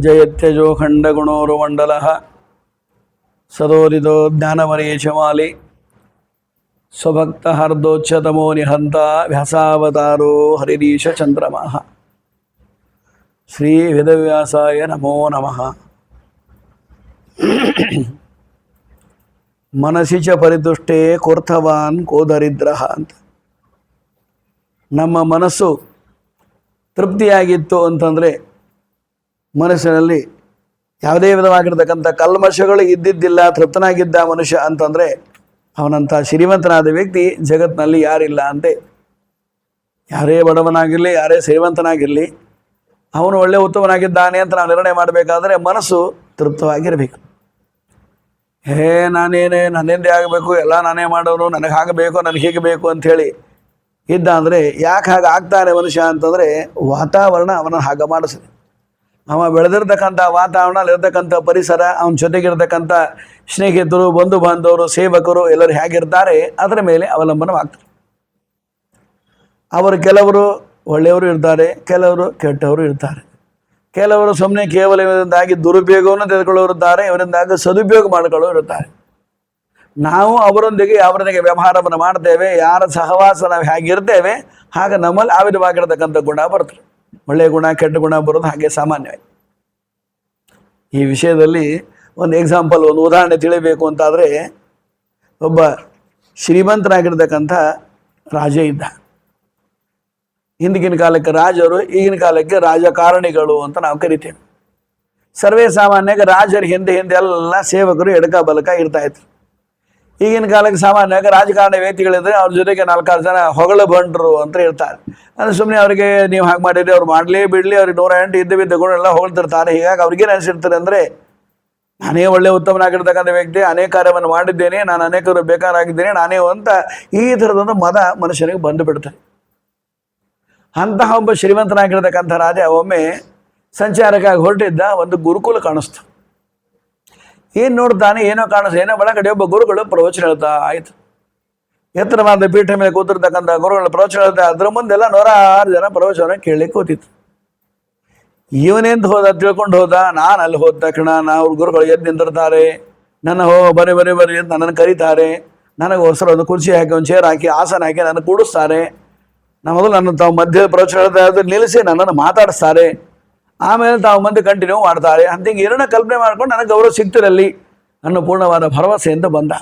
ಜಯತ್ಯಜೋ ಖಂಡಗುಣೋರುಮಂಡಲಃ ಸದೋರಿದೋ ಜ್ಞಾನವರೇಶಮಾಲಿ ಸ್ವಭಕ್ತ ಹರ್ದೋಚ್ಛತಮೋ ನಿಹಂತ ವ್ಯಾಸಾವತಾರೋ ಹರಿರೀಶ ಚಂದ್ರಮಃ. ಶ್ರೀ ವೇದವ್ಯಾಸಾಯ ನಮೋ ನಮಃ. ಮನಸ್ಸಿ ಚ ಪರಿತುಷ್ಟೇ ಕೋರ್ಥವಾನ್ ಕೋದರಿದ್ರ ಅಂತ. ನಮ್ಮ ಮನಸ್ಸು ತೃಪ್ತಿಯಾಗಿತ್ತು ಅಂತಂದರೆ ಮನಸ್ಸಿನಲ್ಲಿ ಯಾವುದೇ ವಿಧವಾಗಿರ್ತಕ್ಕಂಥ ಕಲ್ಮಶಗಳು ಇದ್ದಿದ್ದಿಲ್ಲ, ತೃಪ್ತನಾಗಿದ್ದ ಮನುಷ್ಯ ಅಂತಂದರೆ ಅವನಂಥ ಶ್ರೀಮಂತನಾದ ವ್ಯಕ್ತಿ ಜಗತ್ತಿನಲ್ಲಿ ಯಾರಿಲ್ಲ ಅಂತೆ. ಯಾರೇ ಬಡವನಾಗಿರಲಿ, ಯಾರೇ ಶ್ರೀಮಂತನಾಗಿರಲಿ, ಅವನು ಒಳ್ಳೆ ಉತ್ತಮನಾಗಿದ್ದಾನೆ ಅಂತ ನಾವು ನಿರ್ಣಯ ಮಾಡಬೇಕಾದ್ರೆ ಮನಸ್ಸು ತೃಪ್ತವಾಗಿರಬೇಕು. ಹೇ, ನಾನೇನೇ, ನನ್ನಿಂದೇ ಆಗಬೇಕು, ಎಲ್ಲ ನಾನೇ ಮಾಡೋನು, ನನಗೆ ಆಗಬೇಕು ನನಗೆ ಹೀಗೆ ಬೇಕು ಅಂಥೇಳಿ ಇದ್ದ ಅಂದರೆ ಯಾಕೆ ಹಾಗೆ ಆಗ್ತಾನೆ ಮನುಷ್ಯ ಅಂತಂದರೆ ವಾತಾವರಣ ಅವನನ್ನು ಹಾಗೆ ಮಾಡಿಸಿದೆ ಅವ ಬೆಳೆದಿರ್ತಕ್ಕಂಥ ವಾತಾವರಣ ಅಲ್ಲಿರ್ತಕ್ಕಂಥ ಪರಿಸರ, ಅವನ ಜೊತೆಗಿರ್ತಕ್ಕಂಥ ಸ್ನೇಹಿತರು ಬಂಧು ಬಾಂಧವರು ಸೇವಕರು ಎಲ್ಲರೂ ಹೇಗಿರ್ತಾರೆ, ಅದರ ಮೇಲೆ ಅವಲಂಬನವಾಗ್ತಾರೆ ಅವರು ಕೆಲವರು ಒಳ್ಳೆಯವರು ಇರ್ತಾರೆ, ಕೆಲವರು ಕೆಟ್ಟವರು ಇರ್ತಾರೆ. ಕೆಲವರು ಸುಮ್ಮನೆ ಕೇವಲ ಇವರಿಂದಾಗಿ ದುರುಪಯೋಗವನ್ನು ತೆಗೆದುಕೊಳ್ಳೋರು ಇರ್ತಾರೆ, ಇವರಿಂದಾಗಿ ಸದುಪಯೋಗ ಮಾಡಿಕೊಳ್ಳೋರು ಇರ್ತಾರೆ. ನಾವು ಅವರೊಂದಿಗೆ ಅವರೊಂದಿಗೆ ವ್ಯವಹಾರವನ್ನು ಮಾಡ್ತೇವೆ, ಯಾರ ಸಹವಾಸ ನಾವು ಹೇಗಿರ್ತೇವೆ, ಹಾಗೆ ನಮ್ಮಲ್ಲಿ ಆ ಗುಣ ಬರ್ತದೆ. ಒಳ್ಳೆಯ ಗುಣ, ಕೆಟ್ಟ ಗುಣ ಬರೋದು ಹಾಗೆ ಸಾಮಾನ್ಯವಾಗಿ. ಈ ವಿಷಯದಲ್ಲಿ ಒಂದು ಎಕ್ಸಾಂಪಲ್ ಒಂದು ಉದಾಹರಣೆ ತಿಳಿಬೇಕು ಅಂತಾದರೆ, ಒಬ್ಬ ಶ್ರೀಮಂತನಾಗಿರ್ತಕ್ಕಂಥ ರಾಜ ಇದ್ದ. ಹಿಂದಿನ ಕಾಲಕ್ಕೆ ರಾಜರು, ಈಗಿನ ಕಾಲಕ್ಕೆ ರಾಜಕಾರಣಿಗಳು ಅಂತ ನಾವು ಕರಿತೇವೆ. ಸರ್ವೇ ಸಾಮಾನ್ಯಾಗ ರಾಜರ ಹಿಂದೆ ಹಿಂದೆ ಎಲ್ಲ ಸೇವಕರು ಎಡಕ ಬಲಕ ಇರ್ತಾ ಇದ್ರು. ಈಗಿನ ಕಾಲಕ್ಕೆ ಸಾಮಾನ್ಯವಾಗಿ ರಾಜಕಾರಣ ವ್ಯಕ್ತಿಗಳಿದ್ರೆ ಅವ್ರ ಜೊತೆಗೆ ನಾಲ್ಕಾರು ಜನ ಹೊಗಳ ಬಂಡ್ರು ಅಂತ ಹೇಳ್ತಾರೆ. ಅಂದರೆ ಸುಮ್ಮನೆ ಅವರಿಗೆ ನೀವು ಹಾಗೆ ಮಾಡಿರಿ ಅವ್ರು ಮಾಡಲಿ ಬಿಡಲಿ, ಅವ್ರಿಗೆ ನೂರ ಎಂಟು ಇದ್ದು ಬಿದ್ದ ಗುಣೆಲ್ಲ ಹೊಗಳ್ತಿರ್ತಾರೆ. ಹೀಗಾಗಿ ಅವ್ರಿಗೇನು ಅನಿಸಿರ್ತಾರೆ ಅಂದರೆ, ನಾನೇ ಒಳ್ಳೆ ಉತ್ತಮನಾಗಿರ್ತಕ್ಕಂಥ ವ್ಯಕ್ತಿ ಅನೇಕ ಕಾರ್ಯವನ್ನು ಮಾಡಿದ್ದೇನೆ, ನಾನು ಅನೇಕರು ಬೇಕಾರಾಗಿದ್ದೇನೆ, ನಾನೇ ಅಂತ ಈ ಥರದೊಂದು ಮದ ಮನುಷ್ಯನಿಗೆ ಬಂದು ಬಿಡ್ತಾರೆ ಅಂತಹ ಒಬ್ಬ ಶ್ರೀಮಂತನಾಗಿರ್ತಕ್ಕಂಥ ರಾಜ ಒಮ್ಮೆ ಸಂಚಾರಕ್ಕಾಗಿ ಹೊರಟಿದ್ದ ಒಂದು ಗುರುಕುಲ ಕಾಣಿಸ್ತು. ಏನು ನೋಡ್ತಾನೆ ಏನೋ ಕಾಣಿಸ್ತಾ ಏನೋ ಒಳಗಡೆ ಒಬ್ಬ ಗುರುಗಳು ಪ್ರವಚನ ಹೇಳ್ತಾ ಆಯ್ತು ಎತ್ತರವಾದ ಪೀಠ ಮೇಲೆ ಕೂತಿರ್ತಕ್ಕಂಥ ಗುರುಗಳ ಪ್ರವಚನ ಹೇಳ್ತಾ ಅದ್ರ ಮುಂದೆಲ್ಲ ನೂರಾರು ಜನ ಪ್ರವಚನ ಕೇಳಿ ಕೂತಿತ್ತು ಇವನೆಂತ ಹೋದ ತಿಳ್ಕೊಂಡು ಹೋದ, ನಾನು ಅಲ್ಲಿ ಹೋದ ತಕ್ಷಣ ನಾ ಗುರುಗಳು ಎದ್ದು ನಿಂತಿರ್ತಾರೆ. ನನ್ನ ಹೋ, ಬರಿ, ಬರೀ ಬರೀ ಅಂತ ನನ್ನನ್ನು ಕರೀತಾರೆ. ನನಗೆ ಹೊಸರು ಒಂದು ಕುರ್ಚಿ ಹಾಕಿ, ಒಂದು ಚೇರ್ ಹಾಕಿ, ಆಸನ ಹಾಕಿ ನನ್ನ ಕೂಡಿಸ್ತಾರೆ. ನಾ ಮೊದಲು ನನ್ನ ತಾವು ಮಧ್ಯ ಪ್ರವಚನ ಹೇಳ್ತಾ ನಿಲ್ಲಿಸಿ ನನ್ನನ್ನು ಮಾತಾಡಿಸ್ತಾರೆ. ಆಮೇಲೆ ತಾವು ಮಂದಿ ಕಂಟಿನ್ಯೂ ಮಾಡ್ತಾರೆ. ಅಂತ ಹಿಂಗೆ ಎರಡನ್ನ ಕಲ್ಪನೆ ಮಾಡ್ಕೊಂಡು ನನಗೆ ಗೌರವ ಸಿಗ್ತಿರಲ್ಲಿ ಅನ್ನೋ ಪೂರ್ಣವಾದ ಭರವಸೆಯಿಂದ ಬಂದ.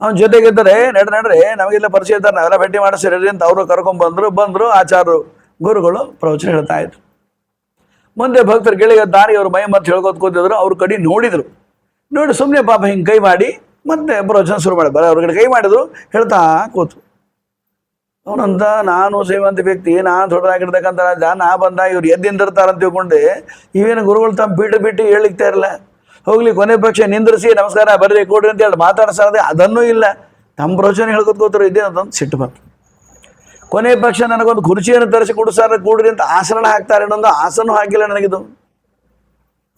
ಅವನ ಜೊತೆಗಿದ್ದರೆ ನಡೆ ನಡ್ರಿ. ನಮಗೆಲ್ಲ ಪರಿಚಯ ಇದ್ದಾರೆ, ನಾವೆಲ್ಲ ಭೇಟಿ ಮಾಡಿಸಿರಿ ಅಂತ ಅವರು ಕರ್ಕೊಂಡ್ಬಂದರು ಬಂದರು ಆಚಾರರು, ಗುರುಗಳು ಪ್ರವಚನ ಹೇಳ್ತಾ ಇದ್ರು. ಮುಂದೆ ಭಕ್ತರು ಗೆಳೆಯ ದಾರಿ ಅವರು ಮೈ ಮತ್ತೆ ಹೇಳ್ಕೊತ ಕೂತಿದ್ರು, ಅವ್ರ ಕಡೆ ನೋಡಿದ್ರು. ನೋಡಿ ಸುಮ್ಮನೆ ಪಾಪ ಹಿಂಗೆ ಕೈ ಮಾಡಿ ಮತ್ತೆ ಪ್ರವಚನ ಶುರು ಮಾಡಿ, ಬರ ಅವ್ರ ಕಡೆ ಕೈ ಮಾಡಿದ್ರು, ಹೇಳ್ತಾ ಕೂತು ಅವನಂತ ನಾನು ಸೇವಂತ ವ್ಯಕ್ತಿ, ನಾನು ದೊಡ್ಡದಾಗಿರ್ತಕ್ಕಂಥ ರಾಜ, ನಾ ಬಂದ, ಇವ್ರು ಎದ್ದಿಂದಿರ್ತಾರಂತ ತಿಳ್ಕೊಂಡೆ. ಇವೇನು ಗುರುಗಳು ತಮ್ಮ ಬಿಟ್ಟು ಬಿಟ್ಟು ಹೇಳಿಕ್ತಾ ಇರಲ್ಲ. ಹೋಗ್ಲಿ, ಕೊನೆ ಪಕ್ಷ ನಿಂದ್ರಿಸಿ, ನಮಸ್ಕಾರ, ಬರ್ರಿ, ಕೊಡ್ರಿ ಅಂತ ಹೇಳಿ ಮಾತಾಡ್ಸಾರದೆ ಅದನ್ನೂ ಇಲ್ಲ. ತಮ್ಮ ಪ್ರವಚನ ಹೇಳ್ಕೊತ ಕೂತರು ಇದೇ ಅಂತ ಸಿಟ್ಟು ಬಂತು. ಕೊನೆ ಪಕ್ಷ ನನಗೊಂದು ಕುರ್ಚಿಯನ್ನು ತರಿಸಿ ಕೊಡಿಸಾರ ಕೂಡ್ರಿ ಅಂತ ಆಸನ ಹಾಕ್ತಾರೆ. ಇನ್ನೊಂದು ಆಸನೂ ಹಾಕಿಲ್ಲ ನನಗಿದು.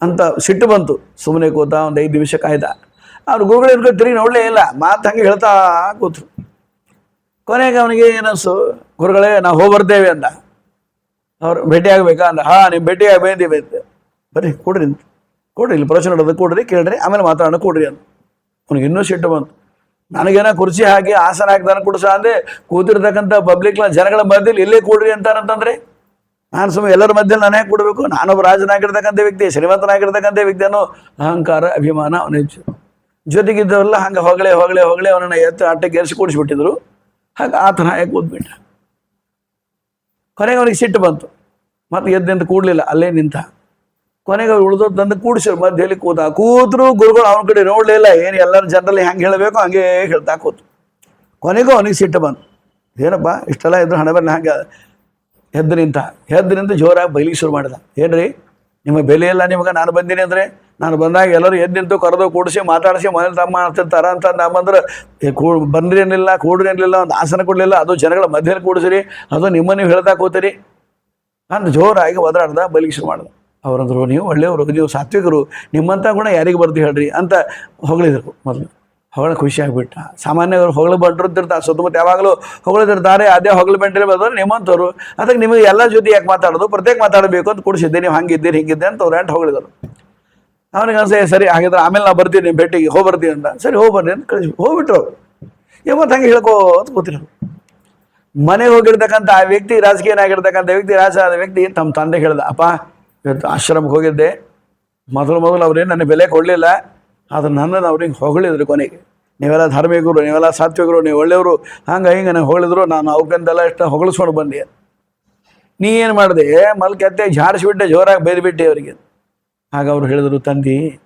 ಅಂತ ಸಿಟ್ಟು ಬಂತು. ಸುಮ್ಮನೆ ಕೂತ ಒಂದು ಐದು ನಿಮಿಷ ಕಾಯ್ದ ಅವ್ರು ಗುರುಗಳು ತಿರುಗಿ ನೋಡಲೇ ಇಲ್ಲ. ಮಾತು ಹಂಗೆ ಹೇಳ್ತಾ ಕೂತ್ರು. ಕೊನೆಗೆ ಅವನಿಗೆ ಏನನ್ಸು, ಗುರುಗಳೇ, ನಾವು ಹೋಗಿ ಬರ್ತೇವೆ ಅಂದ. ಅವ್ರು ಭೇಟಿ ಆಗ್ಬೇಕಾ ಅಂದ. ಹಾಂ, ನೀವು ಭೇಟಿಯಾಗಿ ಬಂದೀವಿ ಅಂತ. ಬರ್ರಿ, ಕೊಡ್ರಿ ಅಂತ. ಕೊಡ್ರಿ, ಇಲ್ಲಿ ಪ್ರಶ್ನೆ ನಡೆದು ಕೊಡ್ರಿ, ಕೇಳ್ರಿ, ಆಮೇಲೆ ಮಾತಾಡೋಣ, ಕೊಡ್ರಿ ಅಂತ ಅವ್ನಿಗೆ ಇನ್ನೂ ಸಿಟ್ಟು ಬಂತು. ನನಗೇನೋ ಕುರ್ಚಿ ಹಾಕಿ ಆಸನ ಹಾಕಿ ನನಗೆ ಕುಡಿಸ ಅಂದೆ, ಕೂತಿರ್ತಕ್ಕಂಥ ಪಬ್ಲಿಕ್ನ ಜನಗಳ ಮಧ್ಯದಲ್ಲಿ ಇಲ್ಲೇ ಕೊಡ್ರಿ ಅಂತಾರಂತಂದ್ರೆ ನಾನು ಸುಮ್ಮನೆ ಎಲ್ಲರ ಮಧ್ಯದಲ್ಲಿ ನಾನೇ ಕೊಡಬೇಕು. ನಾನೊಬ್ಬ ರಾಜನಾಗಿರ್ತಕ್ಕಂಥ ವ್ಯಕ್ತಿ, ಶ್ರೀಮಂತನಾಗಿರ್ತಕ್ಕಂಥ ವ್ಯಕ್ತಿ ಅನ್ನೋ ಅಹಂಕಾರ, ಅಭಿಮಾನ ಅವನ ಜೊತೆಗಿದ್ದವರೆಲ್ಲ ಹಂಗೆ ಹೊಗಳೆ ಹೊಗಳೆ ಹೊಗಳೆ ಅವನನ್ನು ಎತ್ತ ಆಟಕ್ಕೆ ಏರಿಸಿ ಕೂಡಿಸ್ಬಿಟ್ಟಿದ್ರು. ಹಾಗೆ ಆತನ ಹಾಗೆ ಓದ್ಬಿಟ್ಟ ಕೊನೆಗೆ ಅವನಿಗೆ ಸಿಟ್ಟು ಬಂತು. ಮತ್ತೆ ಎದ್ದು ನಿಂತು ಕೂಡಲಿಲ್ಲ, ಅಲ್ಲೇ ನಿಂತ. ಕೊನೆಗೆ ಅವ್ರು ಉಳಿದೋದು ತಂದು ಕೂಡಿಸಿರು ಮಧ್ಯದಲ್ಲಿ ಕೂತ. ಕೂತರು ಗುರುಗಳು ಅವನ ಕಡೆ ನೋಡಲಿಲ್ಲ ಏನು ಎಲ್ಲರೂ ಜನರಲ್ಲಿ ಹೆಂಗೆ ಹೇಳಬೇಕು, ಹಂಗೆ ಹೇಳ್ತಾ ಕೂತು. ಕೊನೆಗೂ ಅವನಿಗೆ ಸಿಟ್ಟು ಬಂತು. ಏನಪ್ಪ, ಇಷ್ಟೆಲ್ಲ ಇದ್ರು ಹಣ ಬರಲಿ, ಹಂಗೆ ಎದ್ದು ನಿಂತ. ಎದ್ದು ನಿಂತು ಜೋರಾಗಿ ಬೈಲಿಗೆ ಶುರು ಮಾಡಿದ. ಏನ್ರಿ, ನಿಮ್ಮ ಬೆಲೆ ಇಲ್ಲ ನಿಮಗೆ, ನಾನು ಬಂದೀನಿ ಅಂದರೆ? ನಾನು ಬಂದಾಗ ಎಲ್ಲರೂ ಎದ್ದು ನಿಂತು ಕರೆದು ಕೂಡಿಸಿ ಮಾತಾಡಿಸಿ ಮನೇಲಿ ತಮ್ಮ ಮಾಡ್ತಿರ್ತಾರ ಅಂತ ನಮ್ಮಂದ್ರೆ ಬಂದ್ರೆ ಕೂ, ಬಂದ್ರೇನಿಲ್ಲ, ಕೂಡ್ರೇನಿಲ್ಲ, ಒಂದು ಆಸನ ಕೊಡಲಿಲ್ಲ, ಅದು ಜನಗಳ ಮಧ್ಯದಲ್ಲಿ ಕೂಡಿಸಿರಿ, ಅದು ನಿಮ್ಮ ನೀವು ಹೇಳ್ತಾ ಕೂತೀರಿ. ಅಂತ ಜೋರಾಗಿ ಒದರಾಡ್ದ, ಬಲಿಗೆ ಶುರು ಮಾಡ್ದೆ. ಅವರಂದ್ರು, ನೀವು ಒಳ್ಳೆಯವರು, ನೀವು ಸಾತ್ವಿಕರು ನಿಮ್ಮಂಥ ಗುಣ ಯಾರಿಗೆ ಬರ್ದು ಹೇಳ್ರಿ? ಅಂತ ಹೊಗಳಿದ್ರು ಮೊದಲು. ಹೊಗಳ ಖುಷಿ ಆಗಿಬಿಟ್ಟ. ಸಾಮಾನ್ಯವರು ಹೊಗಳು ಬಂಟಿರ್ತಾರೆ ಸುತ್ತಮುತ್ತ ಯಾವಾಗಲೂ ಹೊಗಳಿದಿರ್ತಾರೆ ಅದೇ ಹೊಗಳ ಬಂಟಿಲಿ ಬಂದವರು ನಿಮ್ಮಂಥವ್ರು. ಅದಕ್ಕೆ ನಿಮಗೆ ಎಲ್ಲ ಜೊತೆ ಯಾಕೆ ಮಾತಾಡೋದು? ಪ್ರತ್ಯೇಕ ಮಾತಾಡಬೇಕು ಅಂತ ಕೂಡಿಸಿದ್ದೆ. ನೀವು ಹಂಗಿದ್ದೀರಿ ಹಿಂಗಿದ್ದೆ ಅಂತ ಅವ್ರು ಎಂಟು ಹೊಗಳಿದರು. ಅವನಿಗೆ ಅನ್ಸ ಸರಿ, ಹಾಗಿದ್ರೆ ಆಮೇಲೆ ನಾ ಬರ್ತೀನಿ ಭೇಟಿಗೆ ಹೋಗಿ ಬರ್ತೀನಿ ಅಂತ. ಸರಿ, ಹೋಗಿ ಬರ್ರಿ ಅಂತ ಕಳಿಸಿ, ಹೋಗ್ಬಿಟ್ರು. ಯಾವತ್ತು ಹಂಗೆ ಹೇಳ್ಕೋ ಅಂತ ಕೂತಿರು ಮನೆಗೆ ಹೋಗಿರ್ತಕ್ಕಂಥ ಆ ವ್ಯಕ್ತಿ ರಾಜಕೀಯನಾಗಿರ್ತಕ್ಕಂಥ ವ್ಯಕ್ತಿ ರಾಜ ವ್ಯಕ್ತಿ ತಮ್ಮ ತಂದೆ ಹೇಳ್ದ, ಅಪ್ಪ, ಇವತ್ತು ಆಶ್ರಮಕ್ಕೆ ಹೋಗಿದ್ದೆ. ಮೊದಲು ಮೊದಲು ಅವ್ರೇನು ನನಗೆ ಬೆಲೆ ಕೊಡಲಿಲ್ಲ. ಆದ್ರೆ ನನ್ನನ್ನು ಅವ್ರಿಗೆ ಹೊಗಳಿದ್ರು ಕೊನೆಗೆ. ನೀವೆಲ್ಲ ಧಾರ್ಮಿಕರು, ನೀವೆಲ್ಲ ಸಾತ್ವಿಕರು, ನೀವು ಒಳ್ಳೆಯವರು. ಹಂಗೆ ಹಿಂಗೆ ನನಗೆ ಹೊಗಳಿದ್ರು. ನಾನು ಅವ್ರಿಗಂತೆಲ್ಲ ಇಷ್ಟ ಹೊಗಳಿಸ್ಕೊಂಡು ಬಂದೆ. ನೀ ಏನು ಮಾಡಿದೆ? ಮಲ್ಕೆತ್ತೆ, ಜಾಡಿಸ್ಬಿಟ್ಟೆ, ಜೋರಾಗಿ ಬೈದ್ಬಿಟ್ಟೆ ಅವರಿಗೆ. ಆಗ ಅವರು ಹೇಳಿದರು, ತಂದಿ,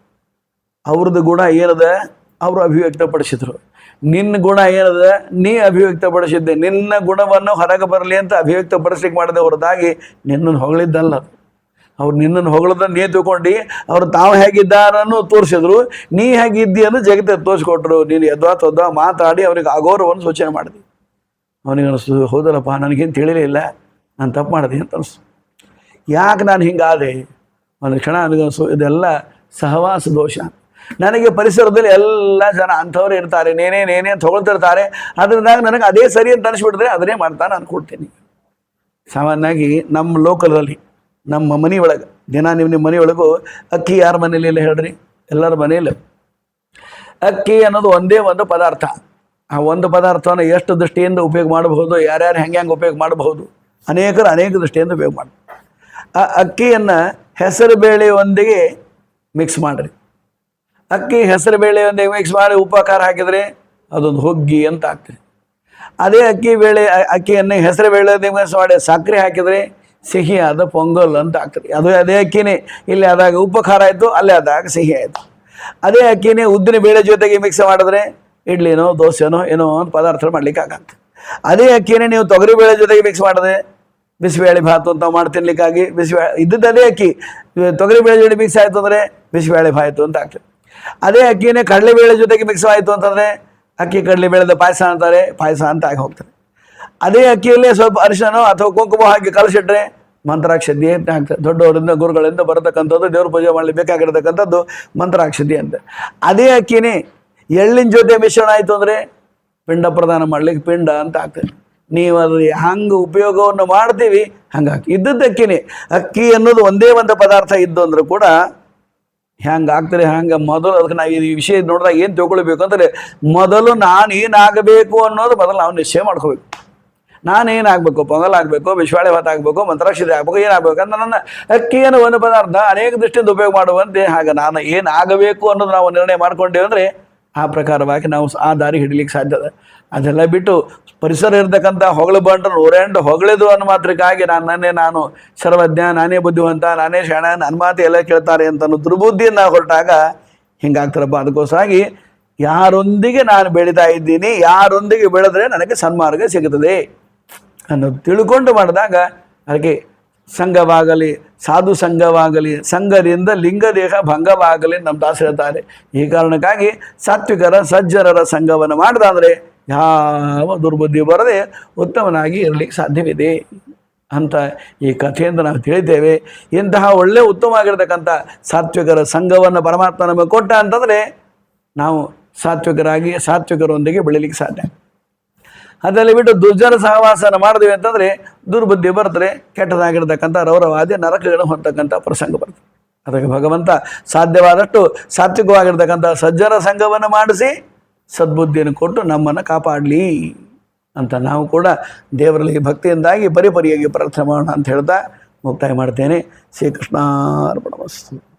ಅವ್ರದ್ದು ಗುಣ ಏನದ? ಅವರು ಅಭಿವ್ಯಕ್ತಪಡಿಸಿದರು. ನಿನ್ನ ಗುಣ ಏನದ? ನೀ ಅಭಿವ್ಯಕ್ತಪಡಿಸಿದ್ದೆ. ನಿನ್ನ ಗುಣವನ್ನು ಹೊರಗೆ ಬರಲಿ ಅಂತ ಅಭಿವ್ಯಕ್ತಪಡಿಸ್ಲಿಕ್ಕೆ ಮಾಡಿದೆ ಹೊರತಾಗಿ ನಿನ್ನನ್ನು ಹೊಗಳಿದ್ದಲ್ಲ. ಅವ್ರು ನಿನ್ನನ್ನು ಹೊಗಳದ ನೀ ತಿಳ್ಕೊಂಡು, ಅವ್ರು ತಾವು ಹೇಗಿದ್ದಾರನ್ನು ತೋರಿಸಿದ್ರು. ನೀ ಹೇಗಿದ್ದಿ ಅಂತ ಜಗತ್ತ ತೋರಿಸ್ಕೊಟ್ರು. ನೀನು ಎದ್ವಾ ತದ್ವಾ ಮಾತಾಡಿ ಅವ್ರಿಗೆ ಅಗೌರವವನ್ನು ಸೂಚನೆ ಮಾಡಿದೆ. ಅವನಿಗೆ ಅನಿಸ್ತು, ಹೌದಲ್ಲಪ್ಪ, ನನಗೇನು ತಿಳಿಲಿಲ್ಲ. ನಾನು ತಪ್ಪು ಮಾಡಿದೆ ಅಂತ ಅನಿಸ್ತು. ಯಾಕೆ ನಾನು ಹಿಂಗಾದೆ? ಒಂದು ಕ್ಷಣ ಅನುಭವಿಸು ಇದೆಲ್ಲ ಸಹವಾಸ ದೋಷ. ನನಗೆ ಪರಿಸರದಲ್ಲಿ ಎಲ್ಲ ಜನ ಅಂಥವ್ರು ಇರ್ತಾರೆ, ನೇನೇ ನೇನೇ ಅಂತ ಹೊಗಳ್ತಿರ್ತಾರೆ. ಅದರಿಂದಾಗ ನನಗೆ ಅದೇ ಸರಿ ಅಂತ ಅನಿಸ್ಬಿಟ್ರೆ ಅದನ್ನೇ ಮಾಡ್ತಾನೆ ಕೊಡ್ತೀನಿ ಸಾಮಾನ್ಯವಾಗಿ ನಮ್ಮ ಲೋಕಲಲ್ಲಿ, ನಮ್ಮ ಮನೆ ಒಳಗೆ, ದಿನ ನಿಮ್ಮ ನಿಮ್ಮ ಮನೆಯೊಳಗೂ ಅಕ್ಕಿ ಯಾರ ಮನೇಲಿ ಇಲ್ಲ ಹೇಳ್ರಿ? ಎಲ್ಲರ ಮನೆಯಲ್ಲಿ ಅಕ್ಕಿ ಅನ್ನೋದು ಒಂದೇ ಒಂದು ಪದಾರ್ಥ. ಆ ಒಂದು ಪದಾರ್ಥವನ್ನು ಎಷ್ಟು ದೃಷ್ಟಿಯಿಂದ ಉಪಯೋಗ ಮಾಡಬಹುದು, ಯಾರ್ಯಾರು ಹೆಂಗೆ ಹೆಂಗೆ ಉಪಯೋಗ ಮಾಡಬಹುದು, ಅನೇಕರು ಅನೇಕ ದೃಷ್ಟಿಯಿಂದ ಉಪಯೋಗ ಮಾಡಿ ಆ ಅಕ್ಕಿಯನ್ನು ಹೆಸರು ಬೇಳೆಯೊಂದಿಗೆ ಮಿಕ್ಸ್ ಮಾಡಿರಿ. ಅಕ್ಕಿ ಹೆಸರು ಬೇಳೆಯೊಂದಿಗೆ ಮಿಕ್ಸ್ ಮಾಡಿ ಉಪ್ಪು ಖಾರ ಹಾಕಿದರೆ ಅದೊಂದು ಹುಗ್ಗಿ ಅಂತ ಆಗ್ತದೆ. ಅದೇ ಅಕ್ಕಿ ಬೇಳೆ ಅಕ್ಕಿಯನ್ನು ಹೆಸರು ಬೇಳೆಯೊಂದಿಗೆ ಮಿಕ್ಸ್ ಮಾಡಿ ಸಕ್ಕರೆ ಹಾಕಿದರೆ ಸಿಹಿಯಾದ ಪೊಂಗಲ್ ಅಂತ ಆಗ್ತದೆ. ಅದು ಅದೇ ಅಕ್ಕಿನೇ, ಇಲ್ಲಿ ಆದಾಗ ಉಪ್ಪು ಖಾರ ಆಯಿತು, ಅಲ್ಲಿ ಆದಾಗ ಸಿಹಿ ಆಯಿತು. ಅದೇ ಅಕ್ಕಿನೇ ಉದ್ದಿನ ಬೇಳೆ ಜೊತೆಗೆ ಮಿಕ್ಸ್ ಮಾಡಿದ್ರೆ ಇಡ್ಲಿನೋ, ದೋಸೆನೋ ಏನೋ ಒಂದು ಪದಾರ್ಥ ಮಾಡ್ಲಿಕ್ಕೆ ಆಗತ್ತೆ ಅದೇ ಅಕ್ಕಿನೇ ನೀವು ತೊಗರಿ ಬೇಳೆ ಜೊತೆಗೆ ಮಿಕ್ಸ್ ಮಾಡಿದ್ರೆ ಬಿಸಿಬೇಳೆ ಭಾತು ಅಂತ ಮಾಡಿ ತಿನ್ನಲಿಕ್ಕಾಗಿ ಬಿಸಿಬೇಳೆ ಇದ್ದದ್ದು ಅದೇ ಅಕ್ಕಿ. ತೊಗರಿಬೇಳೆ ತೊಗರಿ ಬೇಳೆ ಜೊತೆ ಮಿಕ್ಸ್ ಆಯಿತು ಅಂದರೆ ಬಿಸಿಬೇಳೆ ಭಾಯಿತು ಅಂತ ಆಗ್ತದೆ ಅದೇ ಅಕ್ಕಿನೇ ಕಡಲೆಬೇಳೆ ಜೊತೆಗೆ ಮಿಕ್ಸ್ ಆಯಿತು ಅಂತಂದರೆ ಅಕ್ಕಿ ಕಡಲೆ ಬೇಳೆದ ಪಾಯಸ ಅಂತಾರೆ, ಪಾಯಸ ಅಂತ ಆಗಿ ಹೋಗ್ತಾರೆ ಅದೇ ಅಕ್ಕಿಯಲ್ಲೇ ಸ್ವಲ್ಪ ಅರಿಶಿನೋ ಅಥವಾ ಕುಂಕುಮ ಹಾಕಿ ಕಲಸಿಟ್ರೆ ಮಂತ್ರಾಕ್ಷದಿ ಅಂತ ಆಗ್ತದೆ. ದೊಡ್ಡವರಿಂದ, ಗುರುಗಳಿಂದ ಬರತಕ್ಕಂಥದ್ದು, ದೇವ್ರ ಪೂಜೆ ಮಾಡಲಿ ಬೇಕಾಗಿರತಕ್ಕಂಥದ್ದು ಮಂತ್ರಾಕ್ಷತಿ ಅಂತ. ಅದೇ ಅಕ್ಕಿನೇ ಎಳ್ಳಿನ ಜೊತೆ ಮಿಶ್ರಣ ಆಯಿತು ಅಂದರೆ ಪಿಂಡ ಪ್ರದಾನ ಮಾಡಲಿಕ್ಕೆ ಪಿಂಡ ಅಂತ ಆಗ್ತದೆ. ನೀವು ಅದು ಹಂಗೆ ಉಪಯೋಗವನ್ನು ಮಾಡ್ತೀವಿ ಹಂಗಾಗಿ ಅಕ್ಕಿ ಇದ್ದದ್ದಕ್ಕಿನಿ, ಅಕ್ಕಿ ಅನ್ನೋದು ಒಂದೇ ಒಂದು ಪದಾರ್ಥ ಇದ್ದು ಅಂದ್ರೆ ಕೂಡ ಹೆಂಗೆ ಆಗ್ತಾರೆ ಹಂಗೆ ಮೊದಲು ಅದಕ್ಕೆ ನಾವು ಈ ವಿಷಯ ನೋಡಿದಾಗ ಏನು ತಿಳ್ಕೊಳ್ಬೇಕು ಅಂದರೆ ಮೊದಲು ನಾನು ಏನಾಗಬೇಕು ಅನ್ನೋದು ಮೊದಲು ನಾವು ನಿಶ್ಚಯ ಮಾಡ್ಕೋಬೇಕು. ನಾನೇನಾಗಬೇಕು ಪೊಂಗಲ್ ಆಗಬೇಕು, ವಿಶ್ವಾಳೆ ಭಾತ ಆಗಬೇಕು ಮಂತ್ರಾಕ್ಷತೆ ಆಗಬೇಕು, ಏನಾಗಬೇಕು ಅಂತ ನನ್ನ ಅಕ್ಕಿಯನ್ನು ಒಂದು ಪದಾರ್ಥ ಅನೇಕ ದೃಷ್ಟಿಯಿಂದ ಉಪಯೋಗ ಮಾಡುವಂತೆ, ಹಾಗೆ ನಾನು ಏನಾಗಬೇಕು ಅನ್ನೋದು ನಾವು ನಿರ್ಣಯ ಮಾಡ್ಕೊಂಡೇವೆ ಅಂದರೆ ಆ ಪ್ರಕಾರವಾಗಿ ನಾವು ಆ ದಾರಿ ಹಿಡಿಲಿಕ್ಕೆ ಸಾಧ್ಯದ ಅದೆಲ್ಲ ಬಿಟ್ಟು ಪರಿಸರ ಇರತಕ್ಕಂಥ ಹೊಗಳು ಬಂಡ್ರು ಓರೆಂಡು ಹೊಗಳಿದು ಅನ್ನೋ ಮಾತ್ರಕ್ಕಾಗಿ ನಾನು ನನ್ನೇ ನಾನು ಸರ್ವಜ್ಞ, ನಾನೇ ಬುದ್ಧಿವಂತ, ನಾನೇ ಶಾಣ ನನ್ನ ಮಾತು ಎಲ್ಲ ಕೇಳ್ತಾರೆ ಅಂತ ದುರ್ಬುದ್ಧಿಯನ್ನು ಹೊರಟಾಗ ಹಿಂಗಾಗ್ತಾರಪ್ಪ. ಅದಕ್ಕೋಸ್ಕರಾಗಿ ಯಾರೊಂದಿಗೆ ನಾನು ಬೆಳೀತಾ ಇದ್ದೀನಿ, ಯಾರೊಂದಿಗೆ ಬೆಳೆದ್ರೆ ನನಗೆ ಸನ್ಮಾರ್ಗ ಸಿಗುತ್ತದೆ ಅನ್ನೋದು ತಿಳ್ಕೊಂಡು ಮಾಡಿದಾಗ ಅದಕ್ಕೆ ಸಂಘವಾಗಲಿ, ಸಾಧು ಸಂಘವಾಗಲಿ, ಸಂಘದಿಂದ ಲಿಂಗದೇಹ ಭಂಗವಾಗಲಿ ನಮ್ಮ ದಾಸ ಹೇಳ್ತಾರೆ ಈ ಕಾರಣಕ್ಕಾಗಿ ಸಾತ್ವಿಕರ, ಸಜ್ಜನರ ಸಂಘವನ್ನು ಮಾಡಿದಾದರೆ ಯಾವ ದುರ್ಬುದ್ಧಿ ಬರದೆ ಉತ್ತಮನಾಗಿ ಇರಲಿಕ್ಕೆ ಸಾಧ್ಯವಿದೆ ಅಂತ ಈ ಕಥೆಯಿಂದ ನಾವು ತಿಳಿದ್ದೇವೆ. ಇಂತಹ ಒಳ್ಳೆ ಉತ್ತಮವಾಗಿರ್ತಕ್ಕಂಥ ಸಾತ್ವಿಕರ ಸಂಘವನ್ನು ಪರಮಾತ್ಮ ನಮಗೆ ಕೊಟ್ಟ ಅಂತಂದರೆ ನಾವು ಸಾತ್ವಿಕರಾಗಿ ಸಾತ್ವಿಕರೊಂದಿಗೆ ಬೆಳೀಲಿಕ್ಕೆ ಸಾಧ್ಯ. ಅದರಲ್ಲಿ ಬಿಟ್ಟು ದುರ್ಜನ ಸಹವಾಸನ ಮಾಡಿದ್ವಿ ಅಂತಂದರೆ ದುರ್ಬುದ್ಧಿ ಬರ್ತದೆ ಕೆಟ್ಟದಾಗಿರ್ತಕ್ಕಂಥ ರೌರವಾದಿ ನರಕಗಳು ಹೊಂದತಕ್ಕಂಥ ಪ್ರಸಂಗ ಬರ್ತದೆ. ಅದಕ್ಕೆ ಭಗವಂತ ಸಾಧ್ಯವಾದಷ್ಟು ಸಾತ್ವಿಕವಾಗಿರ್ತಕ್ಕಂಥ ಸಜ್ಜನ ಸಂಘವನ್ನು ಮಾಡಿಸಿ ಸದ್ಬುದ್ಧಿಯನ್ನು ಕೊಟ್ಟು ನಮ್ಮನ್ನು ಕಾಪಾಡಲಿ ಅಂತ ನಾವು ಕೂಡ ದೇವರಲ್ಲಿ ಭಕ್ತಿಯಿಂದಾಗಿ ಪರಿಪರಿಯಾಗಿ ಪ್ರಾರ್ಥನೆ ಮಾಡೋಣ ಅಂತ ಹೇಳ್ತಾ ಮುಕ್ತಾಯ ಮಾಡ್ತೇನೆ. ಶ್ರೀಕೃಷ್ಣಾರ್ಪಣಮಸ್ತು